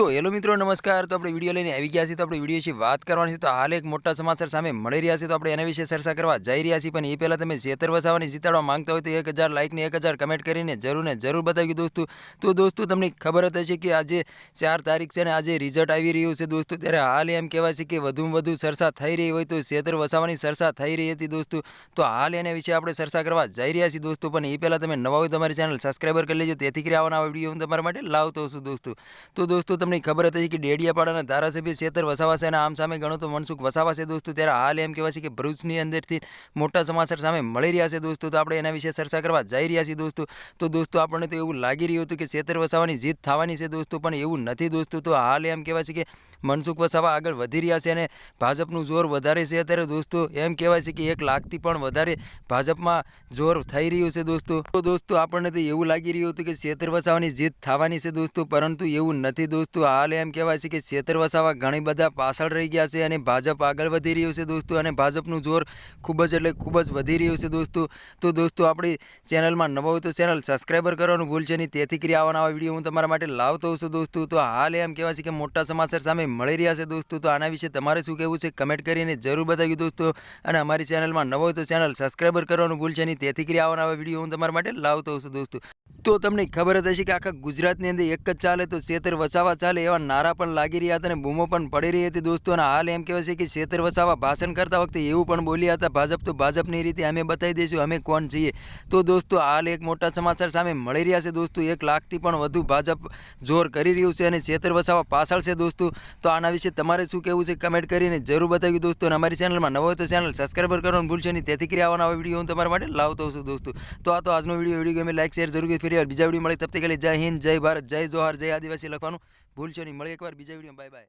તો હેલો મિત્રો, નમસ્કાર. તો આપણે વીડિયો લઈને આવી ગયા છીએ. તો આપણે વીડિયો વિશે વાત કરવાની છે. તો હાલ એક મોટા સમાચાર સામે મળી રહ્યા છે. તો આપણે એના વિશે ચર્ચા કરવા જઈ રહ્યા છીએ. પણ એ પહેલાં તમે જેતર વસાવાની જીતાડવા માંગતા હોય તો એક હજાર લાઇકને એક હજાર કમેન્ટ કરીને જરૂર ને જરૂર બતાવ્યું દોસ્તો. તો દોસ્તો, તમને ખબર હતી હશે કે આજે ચાર તારીખ છે ને આજે રિઝલ્ટ આવી રહ્યું છે દોસ્તો. ત્યારે હાલ એમ કહેવાય છે કે વધુમાં વધુ ચર્ચા થઈ રહી હોય તો જેતર વસાવાની ચર્ચા થઈ રહી હતી દોસ્તો. તો હાલ એના વિશે આપણે ચર્ચા કરવા જઈ રહ્યા છીએ દોસ્તો. પણ એ પહેલાં તમે નવા હોય તમારી ચેનલ સબસ્ક્રાઈબર કરી લેજો. તેથી કરી આવવાના વીડિયો હું તમારા માટે લાવતો છું દોસ્તો. તો દોસ્તો તમને ખબર હતી કે ડેડિયાપાડાના ધારાસભ્ય શેતર વસાવા અને આમ સામે ગણો તો મનસુખ વસાવા છે દોસ્તો. ત્યારે હાલ એમ કહેવાય છે કે ભરૂચની અંદરથી મોટા સમાચાર સામે મળી રહ્યા છે દોસ્તો. તો આપણે એના વિશે ચર્ચા કરવા જઈ રહ્યા છીએ દોસ્તો. તો દોસ્તો આપણને તો એવું લાગી રહ્યું હતું કે શેતર વસાવાની જીત થવાની છે દોસ્તો, પણ એવું નથી દોસ્તો. તો હાલ એમ કહેવાય છે કે મનસુખ વસાવા આગળ વધી રહ્યા છે અને ભાજપનું જોર વધારે છે. અત્યારે દોસ્તો, એમ કહેવાય છે કે એક લાખથી પણ વધારે ભાજપમાં જોર થઈ રહ્યું છે દોસ્તો. તો દોસ્તો, આપણને તો એવું લાગી રહ્યું હતું કે શેતર વસાવાની જીત થવાની છે દોસ્તો, પરંતુ એવું નથી દોસ્તો. હાલ એમ કહેવાય છે કે શેતર વસાવા ઘણી બધા પાછળ રહી ગયા છે અને ભાજપ આગળ વધી રહ્યું છે દોસ્તો અને ભાજપનું જોર ખૂબ જ એટલે ખૂબ જ વધી રહ્યું છે દોસ્તો. તો દોસ્તો, આપણી ચેનલમાં નવો તો ચેનલ સબસ્ક્રાઈબર કરવાનું ભૂલશે નહીં. તેથી કરી આવવાના આવા વીડિયો હું તમારા માટે લાવતો છું દોસ્તો. તો હાલ એમ કહેવાય છે કે મોટા સમાચાર સામે મળી રહ્યા છે દોસ્તો, તો આના વિશે તમારે શું કહેવું છે કમેન્ટ કરીને જરૂર બતાવ્યું દોસ્તો. અને અમારી ચેનલમાં નવો તો ચેનલ સબસ્ક્રાઈબર કરવાનું ભૂલશે નહીં. તેથી કરી આવવાના આવા વીડિયો હું તમારા માટે લાવતો છું દોસ્તો. તો તમને ખબર જ હશે કે આખા ગુજરાતની અંદર એક જ ચાલે તો શેતર વસાવા ચાલે એવા નારા પણ લાગી રહ્યા હતા અને બૂમો પણ પડી રહી હતી દોસ્તો. અને હાલ એમ કહેવાય છે કે શેતર વસાવા ભાષણ કરતા વખતે એવું પણ બોલ્યા હતા, ભાજપ તો ભાજપની રીતે અમે બતાવી દઈશું, અમે કોણ છીએ? તો દોસ્તો હાલ એક મોટા સમાચાર સામે મળી રહ્યા છે દોસ્તો, એક લાખથી પણ વધુ ભાજપ જોર કરી રહ્યું છે અને શેતર વસાવા પાછળ છે દોસ્તો. તો આના વિશે તમારે શું કહેવું છે કમેન્ટ કરીને જરૂર બતાવ્યું દોસ્તો અને અમારી ચેનલમાં નવો તો ચેનલ સબસ્ક્રાઈબ કરવાનું ભૂલશો નહીં. તેથી કરી આવવાના વીડિયો હું તમારા માટે લાવતો છું દોસ્તો. તો આ તો આજનો વીડિયો વીડિયો ગમે લાઈક, શેર જરૂર ફરી વાર બીજા વીડિયો મળે તબ તક જય હિન્દ, જય ભારત, જય જોહાર, જય આદિવાસી લખવાનું ભૂલશો નહીં. મળે એકવાર. બીજા વીડિયો બાય બાય.